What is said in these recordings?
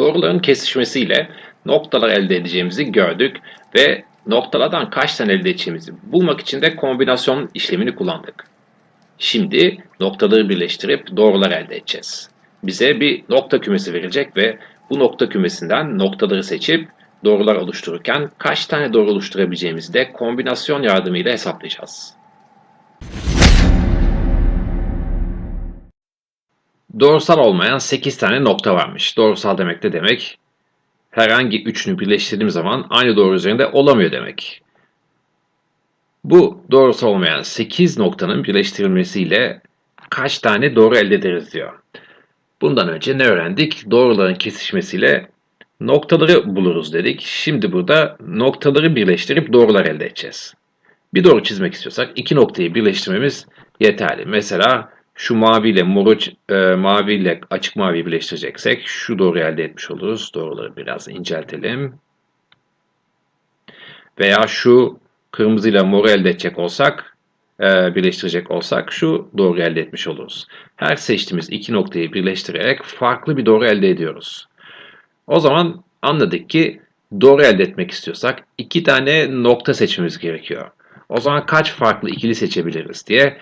Doğruların kesişmesiyle noktalar elde edeceğimizi gördük ve noktalardan kaç tane elde edeceğimizi bulmak için de kombinasyon işlemini kullandık. Şimdi noktaları birleştirip doğrular elde edeceğiz. Bize bir nokta kümesi verilecek ve bu nokta kümesinden noktaları seçip doğrular oluştururken kaç tane doğru oluşturabileceğimizi de kombinasyon yardımıyla hesaplayacağız. Doğrusal olmayan 8 tane nokta varmış. Doğrusal demek de demek herhangi üçünü birleştirdiğim zaman aynı doğru üzerinde olamıyor demek. Bu doğrusal olmayan 8 noktanın birleştirilmesiyle kaç tane doğru elde ederiz diyor. Bundan önce ne öğrendik? Doğruların kesişmesiyle noktaları buluruz dedik. Şimdi burada noktaları birleştirip doğrular elde edeceğiz. Bir doğru çizmek istiyorsak iki noktayı birleştirmemiz yeterli. Mesela şu mavi ile moru, e, mavi ile açık mavi birleştireceksek şu doğruyu elde etmiş oluruz. Doğruları biraz inceltelim. Veya şu kırmızı ile moru elde edecek olsak, e, birleştirecek olsak şu doğru elde etmiş oluruz. Her seçtiğimiz iki noktayı birleştirerek farklı bir doğru elde ediyoruz. O zaman anladık ki doğru elde etmek istiyorsak iki tane nokta seçmemiz gerekiyor. O zaman kaç farklı ikili seçebiliriz diye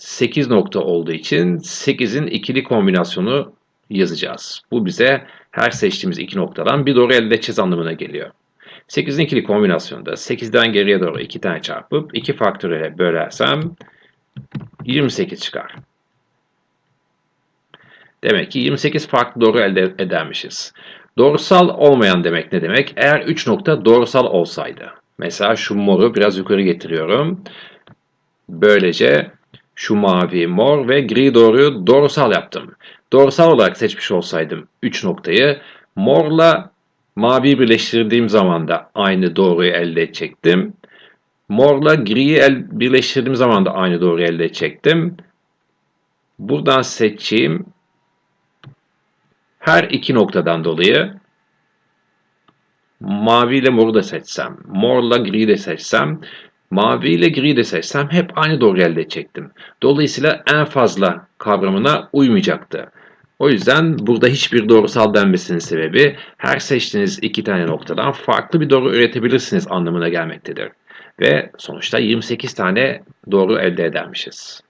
8 nokta olduğu için 8'in ikili kombinasyonu yazacağız. Bu bize her seçtiğimiz iki noktadan bir doğru elde edeceğiz anlamına geliyor. 8'in ikili kombinasyonunda 8'den geriye doğru 2 tane çarpıp 2 faktöriyele bölersem 28 çıkar. Demek ki 28 farklı doğru elde edermişiz. Doğrusal olmayan demek ne demek? Eğer 3 nokta doğrusal olsaydı. Mesela şu moru biraz yukarı getiriyorum. Böylece şu mavi, mor ve gri doğruyu doğrusal yaptım. Doğrusal olarak seçmiş olsaydım 3 noktayı morla mavi birleştirdiğim zaman da aynı doğruyu elde edecektim. Morla griyi el, birleştirdiğim zaman da aynı doğruyu elde edecektim. Buradan seçeyim. Her iki noktadan dolayı mavi ile moru da seçsem, morla gri de seçsem, mavi ile gri de seçsem hep aynı doğru elde edecektim. Dolayısıyla en fazla kavramına uymayacaktı. O yüzden burada hiçbir doğrusal denmesinin sebebi her seçtiğiniz iki tane noktadan farklı bir doğru üretebilirsiniz anlamına gelmektedir. Ve sonuçta 28 tane doğru elde edermişiz.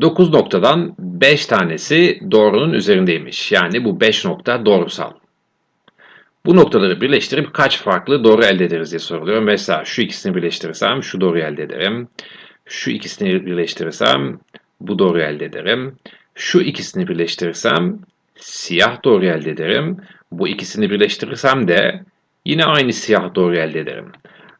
9 noktadan 5 tanesi doğrunun üzerindeymiş. Yani bu 5 nokta doğrusal. Bu noktaları birleştirip kaç farklı doğru elde ederiz diye soruluyor. Mesela şu ikisini birleştirirsem şu doğruyu elde ederim. Şu ikisini birleştirirsem bu doğruyu elde ederim. Şu ikisini birleştirirsem siyah doğru elde ederim. Bu ikisini birleştirirsem de yine aynı siyah doğru elde ederim.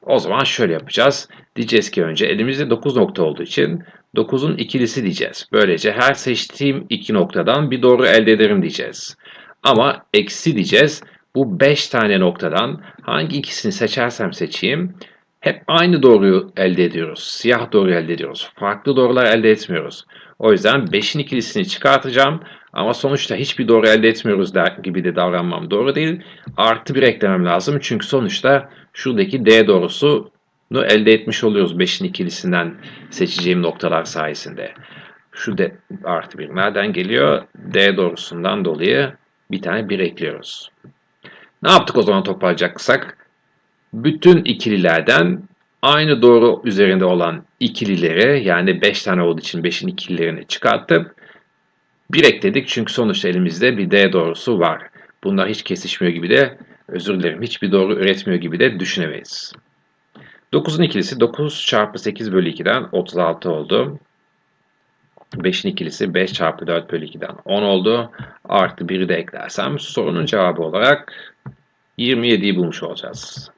O zaman şöyle yapacağız. Diyeceğiz ki önce elimizde 9 nokta olduğu için 9'un ikilisi diyeceğiz. Böylece her seçtiğim iki noktadan bir doğru elde ederim diyeceğiz. Ama eksi diyeceğiz. Bu 5 tane noktadan hangi ikisini seçersem seçeyim hep aynı doğruyu elde ediyoruz. Siyah doğru elde ediyoruz. Farklı doğrular elde etmiyoruz. O yüzden 5'in ikilisini çıkartacağım. Ama sonuçta hiçbir doğru elde etmiyoruz der, gibi de davranmam doğru değil. Artı bir eklemem lazım. Çünkü sonuçta şuradaki D doğrusunu elde etmiş oluyoruz 5'in ikilisinden seçeceğim noktalar sayesinde. Şu D artı bir nereden geliyor? D doğrusundan dolayı bir tane 1 ekliyoruz. Ne yaptık o zaman toparlayacaksak? Bütün ikililerden aynı doğru üzerinde olan ikilileri yani 5 tane olduğu için 5'in ikililerini çıkartıp 1 ekledik çünkü sonuçta elimizde bir D doğrusu var. Bunlar hiç kesişmiyor gibi de özür dilerim hiçbir doğru üretmiyor gibi de düşünemeyiz. 9'un ikilisi 9 çarpı 8 bölü 2'den 36 oldu. 5'in ikilisi 5 çarpı 4 bölü 2'den 10 oldu. Artı 1'i de eklersem sorunun cevabı olarak 27'yi bulmuş olacağız.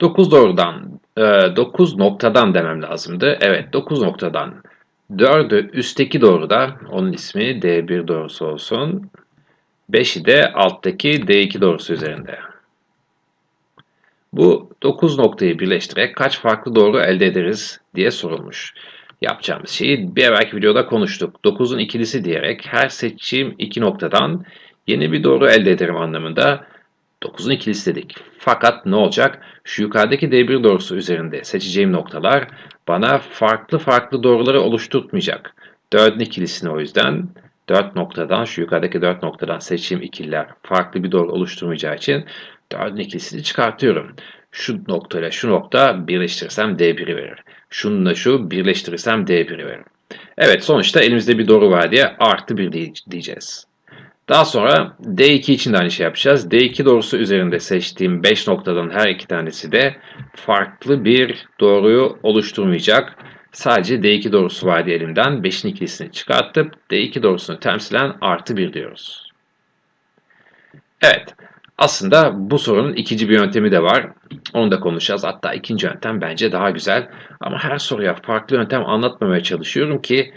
9 doğrudan, 9 noktadan demem lazımdı. Evet 9 noktadan 4'ü üstteki doğruda, onun ismi D1 doğrusu olsun. 5'i de alttaki D2 doğrusu üzerinde. Bu 9 noktayı birleştirerek kaç farklı doğru elde ederiz diye sorulmuş. Yapacağımız şeyi bir evvelki videoda konuştuk. 9'un ikilisi diyerek her seçtiğim iki noktadan yeni bir doğru elde ederim anlamında 9'un ikilisi dedik. Fakat ne olacak? Şu yukarıdaki D1 doğrusu üzerinde seçeceğim noktalar bana farklı farklı doğruları oluşturtmayacak. 4'ün ikilisini o yüzden 4 noktadan şu yukarıdaki 4 noktadan seçtiğim ikililer farklı bir doğru oluşturmayacağı için 4'ün ikilisini çıkartıyorum. Şu noktayla şu nokta birleştirirsem D1'i verir. Şununla şu birleştirirsem D1'i verir. Evet sonuçta elimizde bir doğru var diye artı 1 diyeceğiz. Daha sonra D2 için de aynı şey yapacağız. D2 doğrusu üzerinde seçtiğim 5 noktadan her iki tanesi de farklı bir doğruyu oluşturmayacak. Sadece D2 doğrusu var diye elimden 5'in ikilisini çıkartıp D2 doğrusunu temsilen artı 1 diyoruz. Evet. Aslında bu sorunun ikinci bir yöntemi de var. Onu da konuşacağız. Hatta ikinci yöntem bence daha güzel. Ama her soruya farklı yöntem anlatmamaya çalışıyorum ki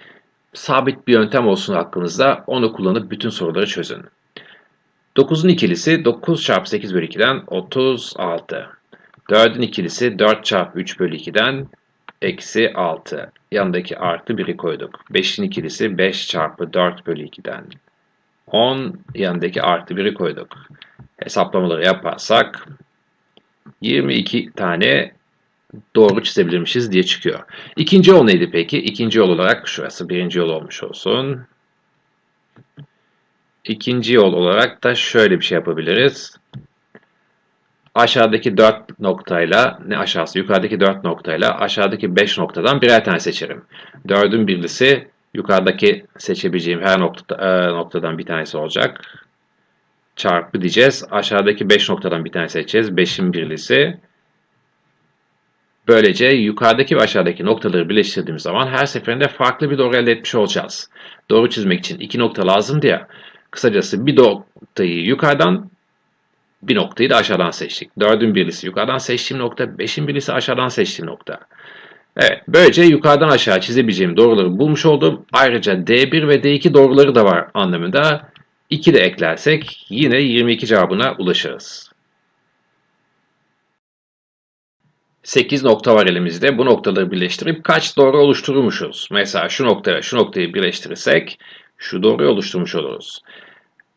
sabit bir yöntem olsun aklınızda. Onu kullanıp bütün soruları çözün. 9'un ikilisi 9 çarpı 8 bölü 2'den 36. 4'ün ikilisi 4 çarpı 3 bölü 2'den eksi 6. Yanındaki artı 1'i koyduk. 5'in ikilisi 5 çarpı 4 bölü 2'den 10. Yanındaki artı 1'i koyduk. Hesaplamaları yaparsak 22 tane doğru çizebilirmişiz diye çıkıyor. İkinci yol neydi peki? İkinci yol olarak şurası birinci yol olmuş olsun. İkinci yol olarak da şöyle bir şey yapabiliriz. Aşağıdaki 4 noktayla, ne aşağısı yukarıdaki 4 noktayla aşağıdaki 5 noktadan birer tane seçerim. 4'ün birlisi yukarıdaki seçebileceğim her e, noktadan bir tanesi olacak. Çarpı diyeceğiz. Aşağıdaki 5 noktadan bir tane seçeceğiz. 5'in birlisi Böylece yukarıdaki ve aşağıdaki noktaları birleştirdiğimiz zaman her seferinde farklı bir doğru elde etmiş olacağız. Doğru çizmek için iki nokta lazım diye. Kısacası bir noktayı yukarıdan, bir noktayı da aşağıdan seçtik. Dördün birlisi yukarıdan seçtiğim nokta, beşin birlisi aşağıdan seçtiğim nokta. Evet, böylece yukarıdan aşağı çizebileceğim doğruları bulmuş oldum. Ayrıca D1 ve D2 doğruları da var anlamında. 2 de eklersek yine 22 cevabına ulaşırız. 8 nokta var elimizde. Bu noktaları birleştirip kaç doğru oluşturmuşuz? Mesela şu noktaya şu noktayı birleştirirsek şu doğruyu oluşturmuş oluruz.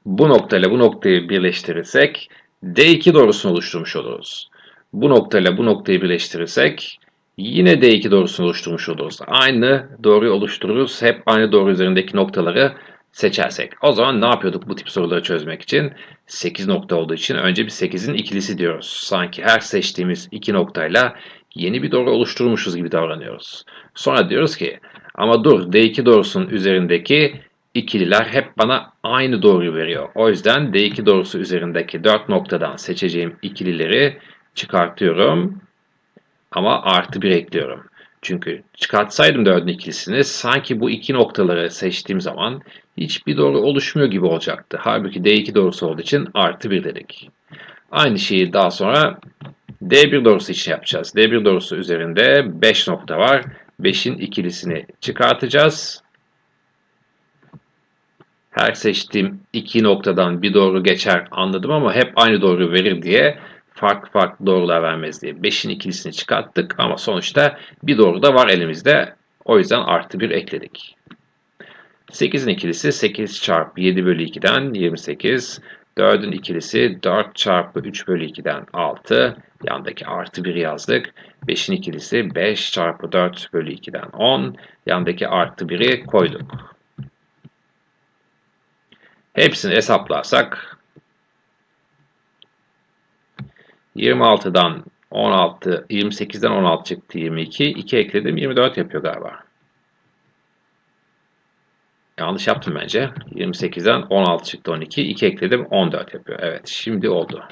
Bu noktayla bu noktayı birleştirirsek D2 doğrusunu oluşturmuş oluruz. Bu noktayla bu noktayı birleştirirsek yine D2 doğrusunu oluşturmuş oluruz. Aynı doğruyu oluştururuz. Hep aynı doğru üzerindeki noktaları seçersek. O zaman ne yapıyorduk bu tip soruları çözmek için? 8 nokta olduğu için önce bir 8'in ikilisi diyoruz. Sanki her seçtiğimiz iki noktayla yeni bir doğru oluşturmuşuz gibi davranıyoruz. Sonra diyoruz ki ama dur D2 doğrusunun üzerindeki ikililer hep bana aynı doğruyu veriyor. O yüzden D2 doğrusu üzerindeki 4 noktadan seçeceğim ikilileri çıkartıyorum ama artı 1 ekliyorum. Çünkü çıkartsaydım 4'ün ikilisini sanki bu iki noktaları seçtiğim zaman hiçbir doğru oluşmuyor gibi olacaktı. Halbuki D2 doğrusu olduğu için artı 1 dedik. Aynı şeyi daha sonra D1 doğrusu için yapacağız. D1 doğrusu üzerinde 5 nokta var. 5'in ikilisini çıkartacağız. Her seçtiğim iki noktadan bir doğru geçer anladım ama hep aynı doğru verir diye farklı farklı doğrular vermez diye 5'in ikilisini çıkarttık ama sonuçta bir doğru da var elimizde. O yüzden artı 1 ekledik. 8'in ikilisi 8 çarpı 7 bölü 2'den 28. 4'ün ikilisi 4 çarpı 3 bölü 2'den 6. Yandaki artı 1 yazdık. 5'in ikilisi 5 çarpı 4 bölü 2'den 10. Yandaki artı 1'i koyduk. Hepsini hesaplarsak 26'dan 16, 28'den 16 çıktı 22. 2 ekledim 24 yapıyor galiba. Yanlış yaptım bence. 28'den 16 çıktı 12. 2 ekledim 14 yapıyor. Evet şimdi oldu.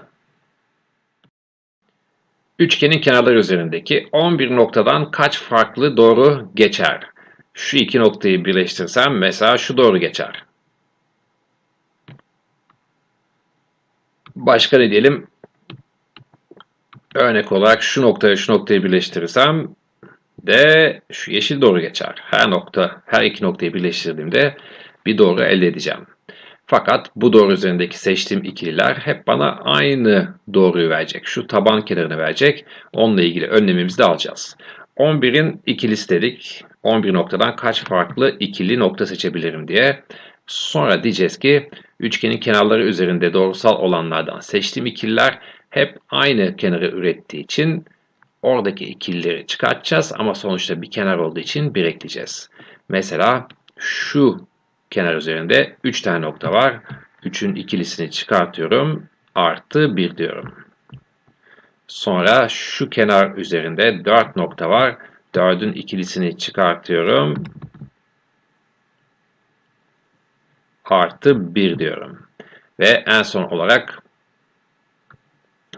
Üçgenin kenarları üzerindeki 11 noktadan kaç farklı doğru geçer? Şu iki noktayı birleştirsem mesela şu doğru geçer. Başka ne diyelim? Örnek olarak şu noktaya şu noktayı birleştirirsem de şu yeşil doğru geçer. Her nokta, her iki noktayı birleştirdiğimde bir doğru elde edeceğim. Fakat bu doğru üzerindeki seçtiğim ikililer hep bana aynı doğruyu verecek. Şu taban kenarını verecek. Onunla ilgili önlemimizi de alacağız. 11'in ikilisi dedik. 11 noktadan kaç farklı ikili nokta seçebilirim diye. Sonra diyeceğiz ki üçgenin kenarları üzerinde doğrusal olanlardan seçtiğim ikililer hep aynı kenarı ürettiği için oradaki ikilileri çıkartacağız ama sonuçta bir kenar olduğu için bir ekleyeceğiz. Mesela şu kenar üzerinde 3 tane nokta var. 3'ün ikilisini çıkartıyorum. Artı 1 diyorum. Sonra şu kenar üzerinde 4 nokta var. 4'ün ikilisini çıkartıyorum. Artı 1 diyorum. Ve en son olarak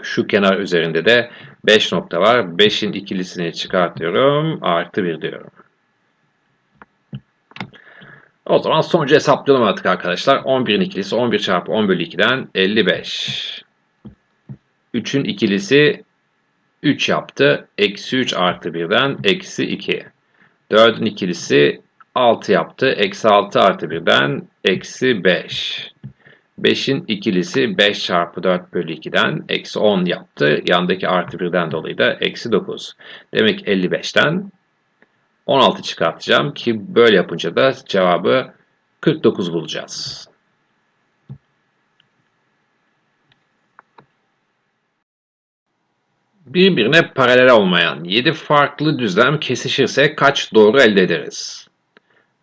şu kenar üzerinde de 5 nokta var. 5'in ikilisini çıkartıyorum. Artı 1 diyorum. O zaman sonucu hesaplayalım artık arkadaşlar. 11'in ikilisi 11 çarpı 10 bölü 2'den 55. 3'ün ikilisi 3 yaptı. Eksi 3 artı 1'den eksi 2. 4'ün ikilisi 6 yaptı. Eksi 6 artı 1'den eksi 5. 5'in ikilisi 5 çarpı 4 bölü 2'den eksi 10 yaptı. Yandaki artı 1'den dolayı da eksi 9. Demek 55'ten 16 çıkartacağım ki böyle yapınca da cevabı 49 bulacağız. Birbirine paralel olmayan 7 farklı düzlem kesişirse kaç doğru elde ederiz?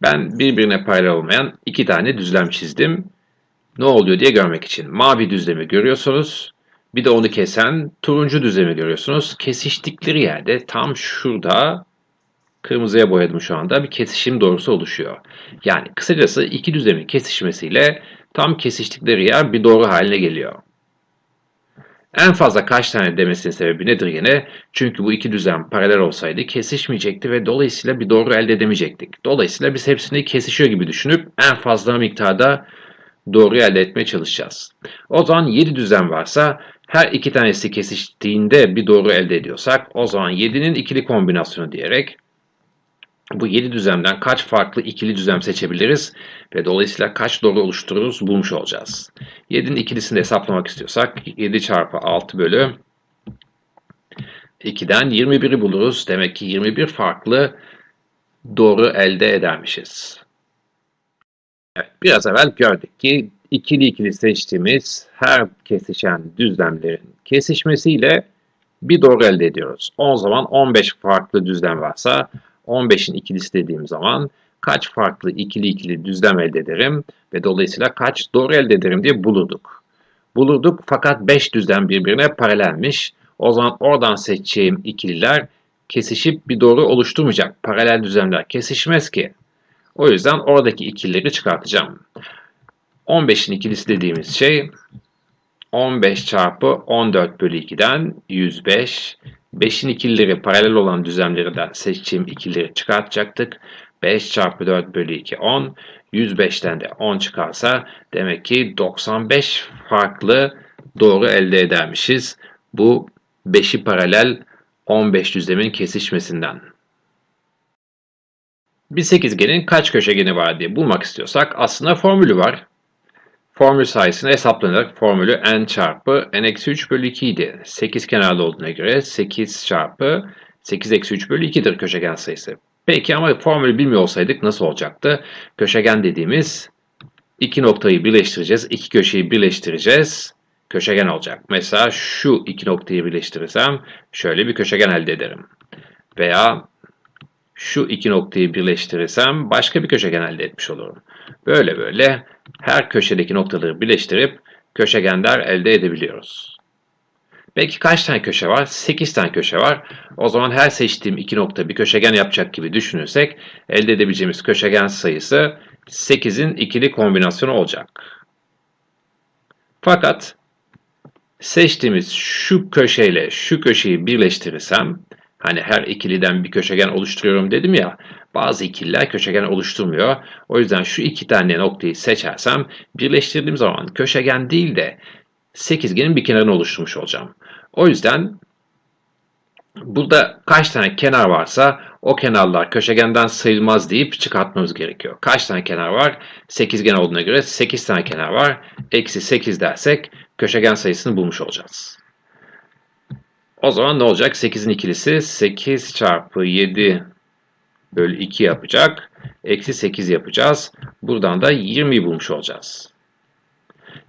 Ben birbirine paralel olmayan 2 tane düzlem çizdim. Ne oluyor diye görmek için. Mavi düzlemi görüyorsunuz. Bir de onu kesen turuncu düzlemi görüyorsunuz. Kesiştikleri yerde tam şurada kırmızıya boyadım şu anda bir kesişim doğrusu oluşuyor. Yani kısacası iki düzlemin kesişmesiyle tam kesiştikleri yer bir doğru haline geliyor. En fazla kaç tane demesinin sebebi nedir yine? Çünkü bu iki düzlem paralel olsaydı kesişmeyecekti ve dolayısıyla bir doğru elde edemeyecektik. Dolayısıyla biz hepsini kesişiyor gibi düşünüp en fazla miktarda doğru elde etmeye çalışacağız. O zaman 7 düzlem varsa her iki tanesi kesiştiğinde bir doğru elde ediyorsak o zaman 7'nin ikili kombinasyonu diyerek bu 7 düzlemden kaç farklı ikili düzlem seçebiliriz ve dolayısıyla kaç doğru oluştururuz bulmuş olacağız. 7'nin ikilisini hesaplamak istiyorsak 7 çarpı 6 bölü 2'den 21'i buluruz. Demek ki 21 farklı doğru elde edermişiz. Evet, biraz evvel gördük ki ikili ikili seçtiğimiz her kesişen düzlemlerin kesişmesiyle bir doğru elde ediyoruz. O zaman 15 farklı düzlem varsa 15'in ikilisi dediğim zaman kaç farklı ikili ikili düzlem elde ederim ve dolayısıyla kaç doğru elde ederim diye bulurduk. Bulurduk fakat 5 düzlem birbirine paralelmiş. O zaman oradan seçeceğim ikililer kesişip bir doğru oluşturmayacak. Paralel düzlemler kesişmez ki. O yüzden oradaki ikilileri çıkartacağım. 15'in ikilisi dediğimiz şey 15 çarpı 14 bölü 2'den 105. 5'in ikilileri paralel olan düzlemlerden seçtiğim ikilileri çıkartacaktık. 5 çarpı 4 bölü 2 10. 105'ten de 10 çıkarsa demek ki 95 farklı doğru elde edermişiz. Bu 5'i paralel 15 düzlemin kesişmesinden. Bir sekizgenin kaç köşegeni var diye bulmak istiyorsak aslında formülü var. Formül sayesinde hesaplanarak formülü n çarpı n-3 bölü 2 idi. 8 kenarlı olduğuna göre 8 çarpı 8 eksi 3 bölü 2'dir köşegen sayısı. Peki ama formülü bilmiyor olsaydık nasıl olacaktı? Köşegen dediğimiz iki noktayı birleştireceğiz. iki köşeyi birleştireceğiz. Köşegen olacak. Mesela şu iki noktayı birleştirirsem şöyle bir köşegen elde ederim. Veya şu iki noktayı birleştirirsem başka bir köşegen elde etmiş olurum. Böyle böyle her köşedeki noktaları birleştirip köşegenler elde edebiliyoruz. Peki kaç tane köşe var? 8 tane köşe var. O zaman her seçtiğim iki nokta bir köşegen yapacak gibi düşünürsek elde edebileceğimiz köşegen sayısı 8'in ikili kombinasyonu olacak. Fakat seçtiğimiz şu köşeyle şu köşeyi birleştirirsem Hani her ikiliden bir köşegen oluşturuyorum dedim ya. Bazı ikililer köşegen oluşturmuyor. O yüzden şu iki tane noktayı seçersem birleştirdiğim zaman köşegen değil de sekizgenin bir kenarını oluşturmuş olacağım. O yüzden burada kaç tane kenar varsa o kenarlar köşegenden sayılmaz deyip çıkartmamız gerekiyor. Kaç tane kenar var? Sekizgen olduğuna göre 8 tane kenar var. Eksi 8 dersek köşegen sayısını bulmuş olacağız. O zaman ne olacak? 8'in ikilisi 8 çarpı 7 bölü 2 yapacak. Eksi 8 yapacağız. Buradan da 20'yi bulmuş olacağız.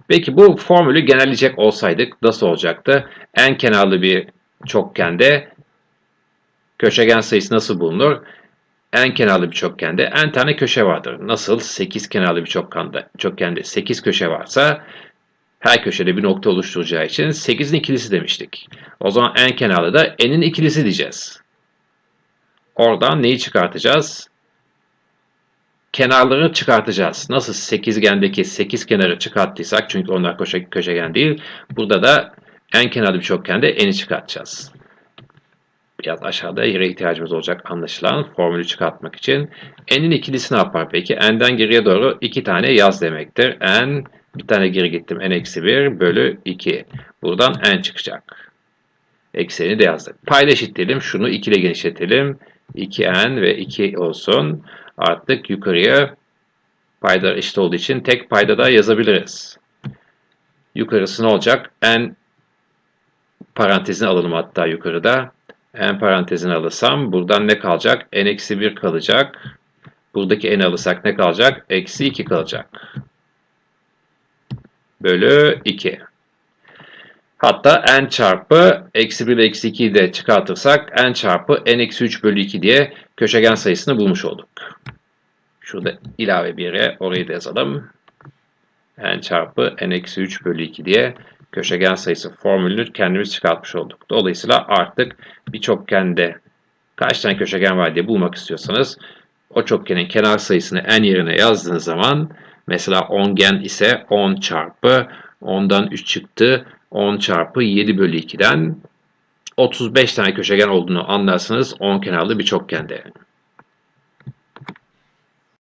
Peki bu formülü genelleyecek olsaydık nasıl olacaktı? En kenarlı bir çokgende köşegen sayısı nasıl bulunur? n kenarlı bir çokgende n tane köşe vardır. Nasıl 8 kenarlı bir çokgende, çokgende 8 köşe varsa her köşede bir nokta oluşturacağı için 8'in ikilisi demiştik. O zaman n kenarlı da n'in ikilisi diyeceğiz. Oradan neyi çıkartacağız? Kenarları çıkartacağız. Nasıl sekizgendeki 8 kenarı çıkarttıysak çünkü onlar köşe, köşegen değil. Burada da n kenarlı bir çokgende n'i çıkartacağız. Biraz aşağıda yere ihtiyacımız olacak anlaşılan formülü çıkartmak için. N'in ikilisi ne yapar peki? N'den geriye doğru iki tane yaz demektir. N bir tane geri gittim. N eksi 1 bölü 2. Buradan N çıkacak. Ekseni de yazdık. Payda eşitleyelim. Şunu 2 ile genişletelim. 2N ve 2 olsun. Artık yukarıya paydalar eşit olduğu için tek payda da yazabiliriz. Yukarısı ne olacak? N parantezini alalım hatta yukarıda. N parantezini alırsam buradan ne kalacak? N eksi 1 kalacak. Buradaki N alırsak ne kalacak? Eksi 2 kalacak. Bölü 2. Hatta n çarpı eksi 1 ile eksi 2'yi de çıkartırsak n çarpı n eksi 3 bölü 2 diye köşegen sayısını bulmuş olduk. Şurada ilave bir yere orayı da yazalım. n çarpı n eksi 3 bölü 2 diye köşegen sayısı formülünü kendimiz çıkartmış olduk. Dolayısıyla artık bir çokgende kaç tane köşegen var diye bulmak istiyorsanız o çokgenin kenar sayısını n yerine yazdığınız zaman mesela 10 gen ise 10 çarpı 10'dan 3 çıktı 10 çarpı 7 bölü 2'den 35 tane köşegen olduğunu anlarsınız 10 kenarlı bir çokgende.